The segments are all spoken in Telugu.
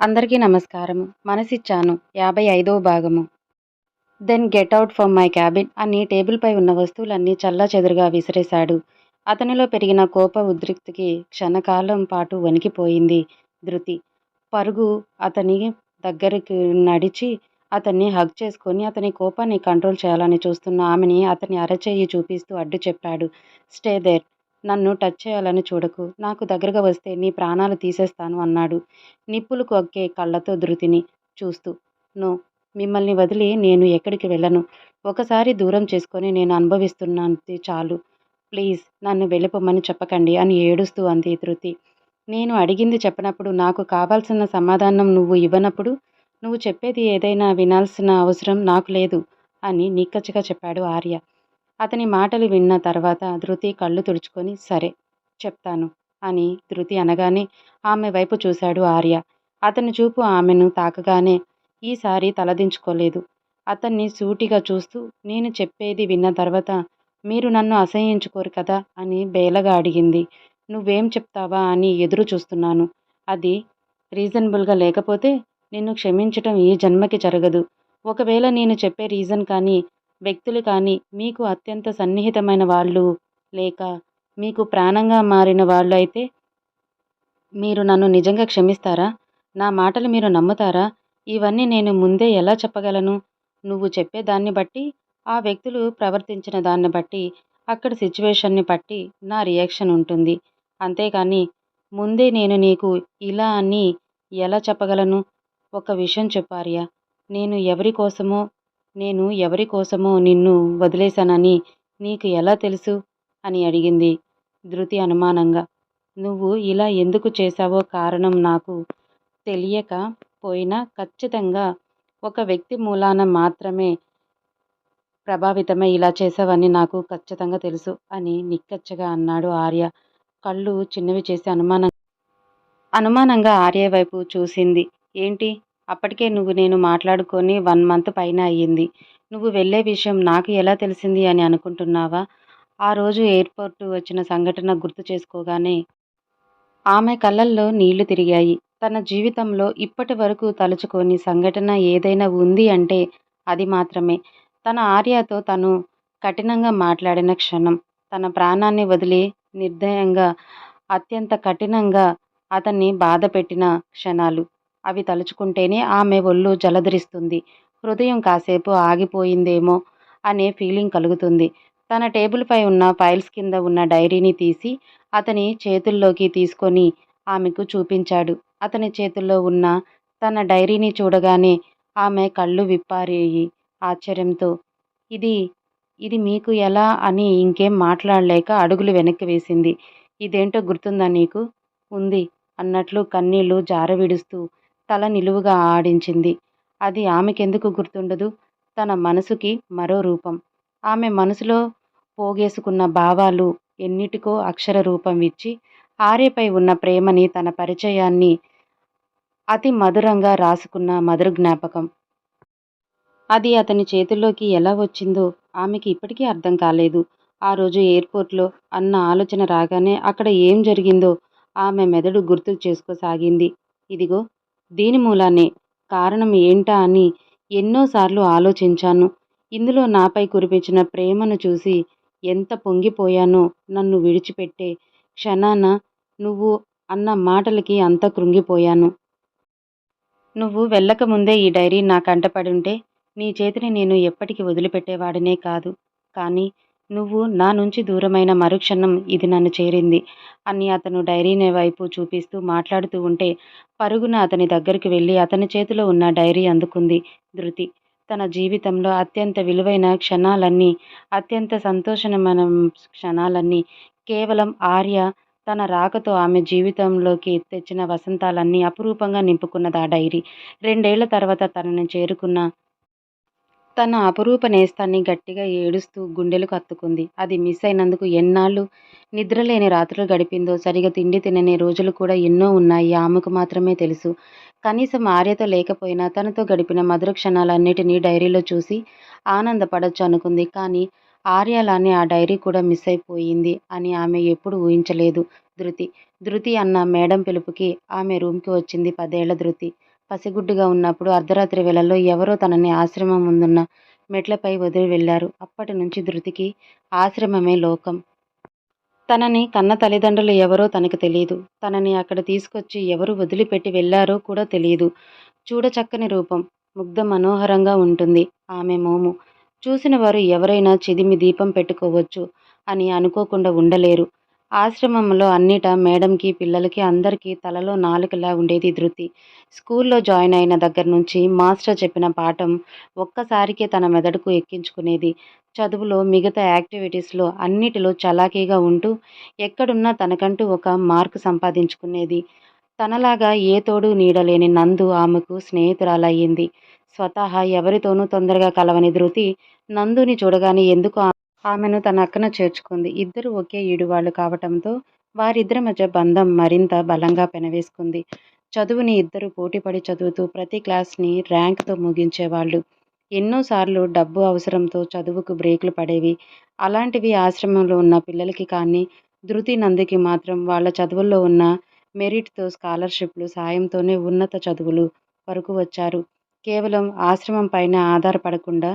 అందరికీ నమస్కారము. మనసిచ్చాను. యాభై ఐదవ భాగము. Then get out from my cabin అని టేబుల్పై ఉన్న వస్తువులన్నీ చల్లాచెదురుగా విసిరేశాడు. అతనిలో పెరిగిన కోప ఉద్రిక్తికి క్షణకాలం పాటు వణికిపోయింది ధృతి. పరుగు అతని దగ్గరికి నడిచి అతన్ని హగ్ చేసుకొని అతని కోపాన్ని కంట్రోల్ చేయాలని చూస్తున్న ఆమెని అతని అరచేయి చూపిస్తూ అడ్డు చెప్పాడు. స్టే దేర్ నన్ను టచ్ చేయాలని చూడకు. నాకు దగ్గరగా వస్తే నీ ప్రాణాలు తీసేస్తాను అన్నాడు. నిప్పులు కొక్కే కళ్ళతో ధృతిని చూస్తూ. నో మిమ్మల్ని వదిలి నేను ఎక్కడికి వెళ్ళను. ఒకసారి దూరం చేసుకొని నేను అనుభవిస్తున్నాను చాలు. ప్లీజ్ నన్ను వెళ్ళిపోమని చెప్పకండి అని ఏడుస్తూ అంది ధృతి. నేను అడిగింది చెప్పనప్పుడు నాకు కావాల్సిన సమాధానం నువ్వు ఇవ్వనప్పుడు నువ్వు చెప్పేది ఏదైనా వినాల్సిన అవసరం నాకు లేదు అని నిక్కచ్చిగా చెప్పాడు ఆర్య. అతని మాటలు విన్న తర్వాత ధృతి కళ్ళు తుడుచుకొని సరే చెప్తాను అని ధృతి అనగానే ఆమె వైపు చూశాడు ఆర్య. అతని చూపు ఆమెను తాకగానే ఈసారి తలదించుకోలేదు. అతన్ని సూటిగా చూస్తూ నేను చెప్పేది విన్న తర్వాత మీరు నన్ను అసహ్యించుకోరు కదా అని బేలగా అడిగింది. నువ్వేం చెప్తావా అని ఎదురు చూస్తున్నాను. అది రీజనబుల్గా లేకపోతే నిన్ను క్షమించటం ఈ జన్మకి జరగదు. ఒకవేళ నేను చెప్పే రీజన్ కానీ వ్యక్తులు కానీ మీకు అత్యంత సన్నిహితమైన వాళ్ళు లేక మీకు ప్రాణంగా మారిన వాళ్ళు అయితే మీరు నన్ను నిజంగా క్షమిస్తారా? నా మాటలు మీరు నమ్ముతారా? ఇవన్నీ నేను ముందే ఎలా చెప్పగలను? నువ్వు చెప్పే దాన్ని బట్టి ఆ వ్యక్తులు ప్రవర్తించిన దాన్ని బట్టి అక్కడ సిచ్యువేషన్ని బట్టి నా రియాక్షన్ ఉంటుంది. అంతేకాని ముందే నేను నీకు ఇలా అని ఎలా చెప్పగలను? ఒక విషయం చెప్పార్యా నేను ఎవరి కోసమో నేను ఎవరి కోసమో నిన్ను వదిలేశానని నీకు ఎలా తెలుసు? అని అడిగింది ధృతి అనుమానంగా. నువ్వు ఇలా ఎందుకు చేశావో కారణం నాకు తెలియక పోయినా ఖచ్చితంగా ఒక వ్యక్తి మూలాన మాత్రమే ప్రభావితమై ఇలా చేసావని నాకు ఖచ్చితంగా తెలుసు అని నిక్కచ్చగా అన్నాడు ఆర్య. కళ్ళు చిన్నవి చేసి అనుమానం అనుమానంగా ఆర్య వైపు చూసింది. ఏంటి? అప్పటికే నువ్వు నేను మాట్లాడుకొని వన్ మంత్ పైన అయ్యింది. నువ్వు వెళ్ళే విషయం నాకు ఎలా తెలిసింది అని అనుకుంటున్నావా? ఆ రోజు ఎయిర్పోర్ట్ వచ్చిన సంఘటన గుర్తు చేసుకోగానే ఆమె కళ్ళల్లో నీళ్ళు తిరిగాయి. తన జీవితంలో ఇప్పటి వరకు తలుచుకొని సంఘటన ఏదైనా ఉంది అంటే అది మాత్రమే. తన ఆర్యతో తను కఠినంగా మాట్లాడిన క్షణం తన ప్రాణాన్ని వదిలి నిర్దయంగా అత్యంత కఠినంగా అతన్ని బాధ పెట్టిన క్షణాలు. అవి తలుచుకుంటేనే ఆమె ఒళ్ళు జలధరిస్తుంది. హృదయం కాసేపు ఆగిపోయిందేమో అనే ఫీలింగ్ కలుగుతుంది. తన టేబుల్పై ఉన్న ఫైల్స్ కింద ఉన్న డైరీని తీసి అతని చేతుల్లోకి తీసుకొని ఆమెకు చూపించాడు. అతని చేతుల్లో ఉన్న తన డైరీని చూడగానే ఆమె కళ్ళు విప్పారేయి ఆశ్చర్యంతో ఇది ఇది మీకు ఎలా అని ఇంకేం మాట్లాడలేక అడుగులు వెనక్కి వేసింది. ఇదేంటో గుర్తుందా నీకు? ఉంది అన్నట్లు కన్నీళ్ళు జారవిడుస్తూ తల నిలువుగా ఆడించింది. అది ఆమెకెందుకు గుర్తుండదు? తన మనసుకి మరో రూపం. ఆమె మనసులో పోగేసుకున్న భావాలు ఎన్నిటికో అక్షర రూపం ఇచ్చి ఆర్యపై ఉన్న ప్రేమని తన పరిచయాన్ని అతి మధురంగా రాసుకున్న మధుర జ్ఞాపకం. అది అతని చేతుల్లోకి ఎలా వచ్చిందో ఆమెకి ఇప్పటికీ అర్థం కాలేదు. ఆ రోజు ఎయిర్పోర్ట్లో అన్న ఆలోచన రాగానే అక్కడ ఏం జరిగిందో ఆమె మెదడు గుర్తు చేసుకోసాగింది. ఇదిగో దీని మూలానే కారణం ఏంటా అని ఎన్నోసార్లు ఆలోచించాను. ఇందులో నాపై కురిపించిన ప్రేమను చూసి ఎంత పొంగిపోయానో నన్ను విడిచిపెట్టే క్షణాన నువ్వు అన్న మాటలకి అంత కృంగిపోయాను. నువ్వు వెళ్ళకముందే ఈ డైరీ నా కంటపడుంటే నీ చేతిని నేను ఎప్పటికీ వదిలిపెట్టేవాడినే కాదు. కానీ నువ్వు నా నుంచి దూరమైన మరుక్షణం ఇది నన్ను చేరింది. అని అతను డైరీని వైపు చూపిస్తూ మాట్లాడుతూ ఉంటే పరుగున అతని దగ్గరికి వెళ్ళి అతని చేతిలో ఉన్న డైరీ అందుకుంది. ధృతి తన జీవితంలో అత్యంత విలువైన క్షణాలన్నీ అత్యంత సంతోషమైన క్షణాలన్నీ కేవలం ఆర్య తన రాకతో ఆమె జీవితంలోకి తెచ్చిన వసంతాలన్నీ అపురూపంగా నింపుకున్నది ఆ డైరీ. రెండేళ్ళ తర్వాత తనని చేరుకున్న తన అపురూప నేస్తాన్ని గట్టిగా ఏడుస్తూ గుండెలకు అత్తుకుంది అది మిస్ అయినందుకు ఎన్నాళ్ళు నిద్రలేని రాత్రులు గడిపిందో సరిగా తిండి తినని రోజులు కూడా ఎన్నో ఉన్నాయి. ఆమెకు మాత్రమే తెలుసు. కనీసం ఆర్యతో లేకపోయినా తనతో గడిపిన మధుర క్షణాలన్నిటినీ డైరీలో చూసి ఆనందపడొచ్చు అనుకుంది. కానీ ఆర్యలానే ఆ డైరీ కూడా మిస్ అయిపోయింది అని ఆమె ఎప్పుడూ ఊహించలేదు. ధృతి ధృతి అన్న మేడం పిలుపుకి ఆమె రూమ్కి వచ్చింది పదేళ్ళ ధృతి. పసిగుడ్డుగా ఉన్నప్పుడు అర్ధరాత్రి వేళల్లో ఎవరో తనని ఆశ్రమం ముందున్న మెట్లపై వదిలి వెళ్ళారు. అప్పటి నుంచి ధృతికి ఆశ్రమమే లోకం. తనని కన్న తల్లిదండ్రులు ఎవరో తనకు తెలియదు తనని అక్కడ తీసుకొచ్చి ఎవరు వదిలిపెట్టి వెళ్ళారో కూడా తెలియదు చూడచక్కని రూపం. ముగ్ధ మనోహరంగా ఉంటుంది ఆమె మోము. చూసిన వారు ఎవరైనా చిదిమి దీపం పెట్టుకోవచ్చు అని అనుకోకుండా ఉండలేరు. ఆశ్రమంలో అన్నిటా మేడంకి, పిల్లలకి అందరికీ తలలో నాలుకలా ఉండేది ధృతి. స్కూల్లో జాయిన్ అయిన దగ్గర నుంచి మాస్టర్ చెప్పిన పాఠం ఒక్కసారికే తన మెదడుకు ఎక్కించుకునేది. చదువులో, మిగతా యాక్టివిటీస్లో అన్నిటిలో చలాకీగా ఉంటూ ఎక్కడున్నా తనకంటూ ఒక మార్కు సంపాదించుకునేది. తనలాగా ఏ తోడూ నీడలేని నందు ఆమెకు స్నేహితురాలయ్యింది. స్వతహా ఎవరితోనూ తొందరగా కలవని ధృతి నందుని చూడగానే ఎందుకు ఆమెను తన అక్కన చేర్చుకుంది. ఇద్దరు ఒకే ఈడువాళ్ళు కావటంతో వారిద్దరి మధ్య బంధం మరింత బలంగా పెనవేసుకుంది. చదువుని ఇద్దరు పోటీపడి చదువుతూ ప్రతి క్లాస్ని ర్యాంక్తో ముగించేవాళ్ళు ఎన్నోసార్లు డబ్బు అవసరంతో చదువుకు బ్రేకులు పడేవి. అలాంటివి ఆశ్రమంలో ఉన్న పిల్లలకి కానీ, ధృతి, నందుకి మాత్రం వాళ్ళ చదువుల్లో ఉన్న మెరిట్తో స్కాలర్షిప్లు సాయంతోనే ఉన్నత చదువులు వరకు వచ్చారు. కేవలం ఆశ్రమం పైన ఆధారపడకుండా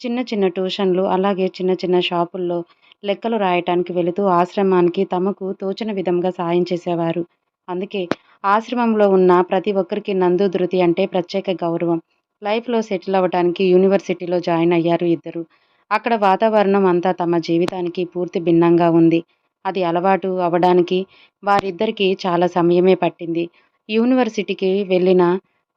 చిన్న చిన్న ట్యూషన్లు, అలాగే చిన్న చిన్న షాపుల్లో లెక్కలు రాయటానికి వెళుతూ ఆశ్రమానికి తమకు తోచిన విధంగా సాయం చేసేవారు. అందుకే ఆశ్రమంలో ఉన్న ప్రతి ఒక్కరికి నందు, ధృతి అంటే ప్రత్యేక గౌరవం. లైఫ్లో సెటిల్ అవ్వడానికి యూనివర్సిటీలో జాయిన్ అయ్యారు ఇద్దరు అక్కడ వాతావరణం అంతా తమ జీవితానికి పూర్తి భిన్నంగా ఉంది. అది అలవాటు అవడానికి వారిద్దరికీ చాలా సమయమే పట్టింది. యూనివర్సిటీకి వెళ్ళిన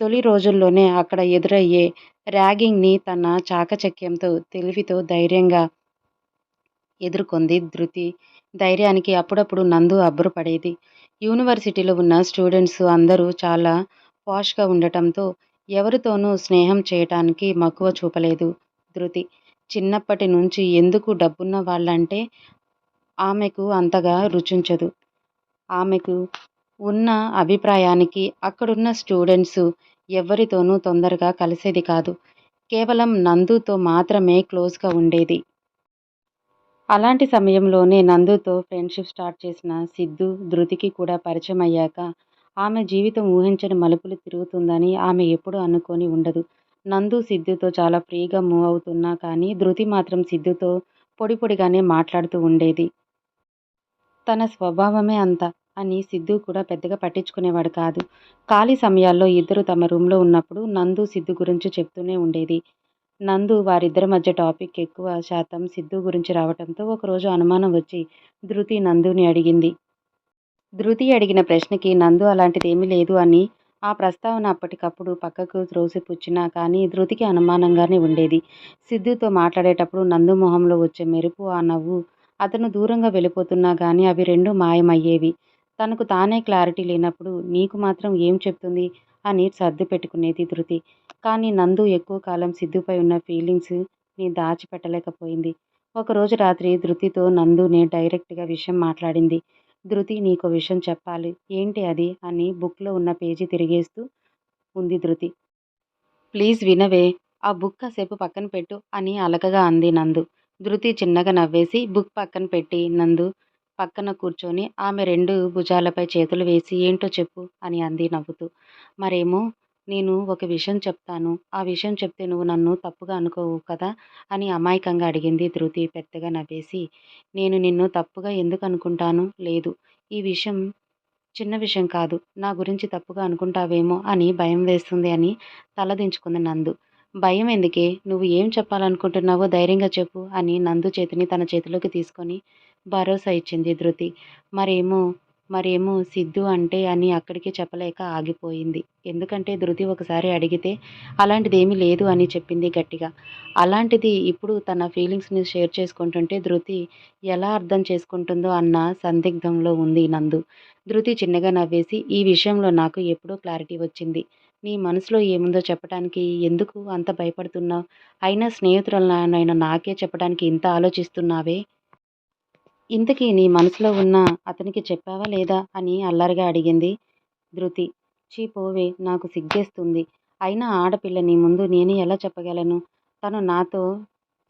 తొలి రోజుల్లోనే అక్కడ ఎదురయ్యే ర్యాగింగ్ని తన చాకచక్యంతో, తెలివితో ధైర్యంగా ఎదుర్కొంది ధృతి. ధైర్యానికి అప్పుడప్పుడు నందు అబ్బురపడేది. యూనివర్సిటీలో ఉన్న స్టూడెంట్స్ అందరూ చాలా పాష్గా ఉండటంతో ఎవరితోనూ స్నేహం చేయటానికి మక్కువ చూపలేదు ధృతి. చిన్నప్పటి నుంచి ఎందుకు డబ్బున్న వాళ్ళంటే ఆమెకు అంతగా రుచించదు. ఆమెకు ఉన్న అభిప్రాయానికి అక్కడున్న స్టూడెంట్స్ ఎవ్వరితోనూ తొందరగా కలిసేది కాదు. కేవలం నందుతో మాత్రమే క్లోజ్గా ఉండేది. అలాంటి సమయంలోనే నందుతో ఫ్రెండ్షిప్ స్టార్ట్ చేసిన సిద్ధు ధృతికి కూడా పరిచయం అయ్యాక ఆమె జీవితం ఊహించని మలుపులు తిరుగుతుందని ఆమె ఎప్పుడూ అనుకొని ఉండదు. నందు సిద్ధుతో చాలా ఫ్రీగా మూవ్ అవుతున్నా కానీ ధృతి మాత్రం సిద్ధుతో పొడి పొడిగానే మాట్లాడుతూ ఉండేది. తన స్వభావమే అంత అని సిద్ధూ కూడా పెద్దగా పట్టించుకునేవాడు కాదు. ఖాళీ సమయాల్లో ఇద్దరు తమ రూమ్లో ఉన్నప్పుడు నందు, సిద్ధు గురించి చెప్తూనే ఉండేది. నందు వారిద్దరి మధ్య టాపిక్ ఎక్కువ శాతం సిద్ధూ గురించి రావడంతో ఒకరోజు అనుమానం వచ్చి ధృతి నందుని అడిగింది. ధృతి అడిగిన ప్రశ్నకి నందు అలాంటిదేమీ లేదు అని ఆ ప్రస్తావన అప్పటికప్పుడు పక్కకు త్రోసిపుచ్చినా కానీ ధృతికి అనుమానంగానే ఉండేది. సిద్ధుతో మాట్లాడేటప్పుడు నందు మొహంలో వచ్చే మెరుపు, ఆ నవ్వు అతను దూరంగా వెళ్ళిపోతున్నా కానీ అవి రెండు మాయమయ్యేవి. తనకు తానే క్లారిటీ లేనప్పుడు నీకు మాత్రం ఏం చెప్తుంది అని సర్దు పెట్టుకునేది ధృతి. కానీ నందు ఎక్కువ కాలం సిద్ధుపై ఉన్న ఫీలింగ్స్ని దాచిపెట్టలేకపోయింది. ఒకరోజు రాత్రి ధృతితో నందునే డైరెక్ట్గా విషయం మాట్లాడింది. ధృతి నీకు విషయం చెప్పాలి. ఏంటి అది అని బుక్లో ఉన్న పేజీ తిరిగేస్తూ ఉంది ధృతి. ప్లీజ్ వినవే ఆ బుక్ కాసేపు పక్కన పెట్టు అని అలకగా అంది నందు. ధృతి చిన్నగా నవ్వేసి బుక్ పక్కన పెట్టి నందు పక్కన కూర్చొని ఆమె రెండు భుజాలపై చేతులు వేసి ఏంటో చెప్పు అని అంది నవ్వుతూ. మరేమో నేను ఒక విషయం చెప్తాను. ఆ విషయం చెప్తే నువ్వు నన్ను తప్పుగా అనుకోవు కదా అని అమాయకంగా అడిగింది ధృతి పెద్దగా నవ్వేసి. నేను నిన్ను తప్పుగా ఎందుకు అనుకుంటాను? లేదు. ఈ విషయం చిన్న విషయం కాదు. నా గురించి తప్పుగా అనుకుంటావేమో అని భయం వేస్తుంది అని తలదించుకుంది నందు. భయం ఎందుకే? నువ్వు ఏం చెప్పాలనుకుంటున్నావో ధైర్యంగా చెప్పు అని నందు చేతిని తన చేతిలోకి తీసుకొని భరోసా ఇచ్చింది ధృతి. మరేమో మరేమో సిద్ధు అంటే అని అక్కడికి చెప్పలేక ఆగిపోయింది. ఎందుకంటే ధృతి ఒకసారి అడిగితే అలాంటిదేమీ లేదు అని చెప్పింది గట్టిగా. అలాంటిది ఇప్పుడు తన ఫీలింగ్స్ని షేర్ చేసుకుంటుంటే ధృతి ఎలా అర్థం చేసుకుంటుందో అన్న సందిగ్ధంలో ఉంది నందు. ధృతి చిన్నగా నవ్వేసి ఈ విషయంలో నాకు ఎప్పుడో క్లారిటీ వచ్చింది. నీ మనసులో ఏముందో చెప్పడానికి ఎందుకు అంత భయపడుతున్నావు అయినా స్నేహితురాలనైన నాకే చెప్పడానికి ఇంత ఆలోచిస్తున్నావే? ఇంతకీ నీ మనసులో ఉన్న అతనికి చెప్పావా లేదా? అని అల్లరిగా అడిగింది ధృతి. చీపోవే నాకు సిగ్గేస్తుంది. అయినా ఆడపిల్లని ముందు నేను ఎలా చెప్పగలను? తను నాతో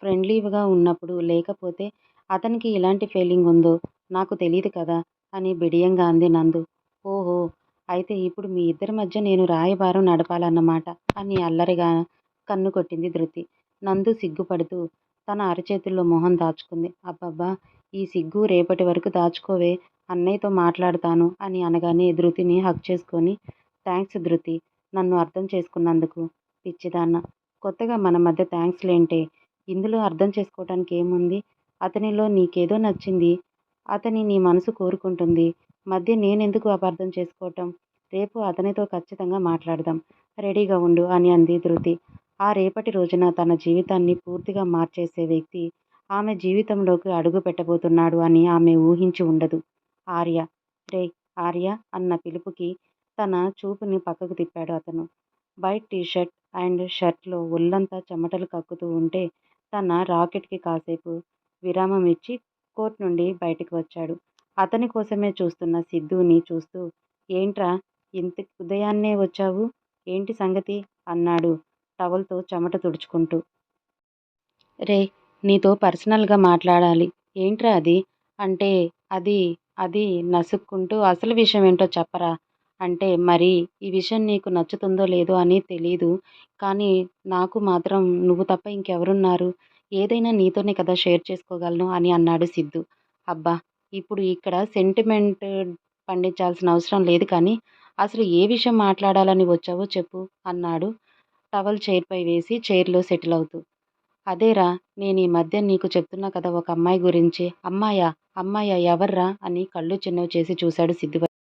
ఫ్రెండ్లీగా ఉన్నప్పుడు లేకపోతే అతనికి ఇలాంటి ఫీలింగ్ ఉందో నాకు తెలియదు కదా అని బిడియంగా అంది నందు. ఓహో అయితే ఇప్పుడు మీ ఇద్దరి మధ్య నేను రాయబారం నడపాలన్నమాట అని అల్లరిగా కన్ను కొట్టింది ధృతి నందు సిగ్గుపడుతూ తన అరచేతుల్లో మొహం దాచుకుంది అబ్బబ్బా ఈ సిగ్గు రేపటి వరకు దాచుకోవే అన్నయ్యతో మాట్లాడతాను అని అనగానే ధృతిని హక్ చేసుకొని థ్యాంక్స్ ధృతి నన్ను అర్థం చేసుకున్నందుకు. పిచ్చిదాన్న కొత్తగా మన మధ్య థ్యాంక్స్ లేంటే ఇందులో అర్థం చేసుకోవటానికి ఏముంది? అతనిలో నీకేదో నచ్చింది. అతని నీ మనసు కోరుకుంటుంది. మధ్య నేనెందుకు అపార్థం చేసుకోవటం? రేపు అతనితో ఖచ్చితంగా మాట్లాడదాం. రెడీగా ఉండు అని అంది ధృతి. ఆ రేపటి రోజున తన జీవితాన్ని పూర్తిగా మార్చేసే వ్యక్తి ఆమె జీవితంలోకి అడుగు పెట్టబోతున్నాడు అని ఆమె ఊహించి ఉండదు. ఆర్య రే ఆర్య అన్న పిలుపుకి తన చూపుని పక్కకు తిప్పాడు అతను. వైట్ టీషర్ట్ అండ్ షర్ట్లో ఒళ్ళంతా చెమటలు కక్కుతూ ఉంటే తన రాకెట్కి కాసేపు విరామం ఇచ్చి కోర్ట్ నుండి బయటికి వచ్చాడు. అతని కోసమే చూస్తున్న సిద్ధుని చూస్తూ ఏంట్రా ఇంత ఉదయాన్నే వచ్చావు? ఏంటి సంగతి? అన్నాడు టవల్తో చెమట తుడుచుకుంటూ. రే నీతో పర్సనల్గా మాట్లాడాలి. ఏంట్రా అది? అంటే అది అది నసుక్కుంటూ అసలు విషయం ఏంటో చెప్పరా? అంటే మరి ఈ విషయం నీకు నచ్చుతుందో లేదో అని తెలీదు. కానీ నాకు మాత్రం నువ్వు తప్ప ఇంకెవరున్నారు? ఏదైనా నీతోనే కదా షేర్ చేసుకోగలను అని అన్నాడు సిద్ధు. అబ్బా! ఇప్పుడు ఇక్కడ సెంటిమెంట్ పండించాల్సిన అవసరం లేదు కానీ అసలు ఏ విషయం మాట్లాడాలని వచ్చావో చెప్పు అన్నాడు టవల్ చైర్పై వేసి చైర్లో సెటిల్ అవుతూ. అదేరా నేను ఈ మధ్య నీకు చెప్తున్నా కదా ఒక అమ్మాయి గురించి. అమ్మాయా? అమ్మాయా ఎవర్రా? అని కళ్ళు చిన్నవి చేసి చూశాడు సిద్ధు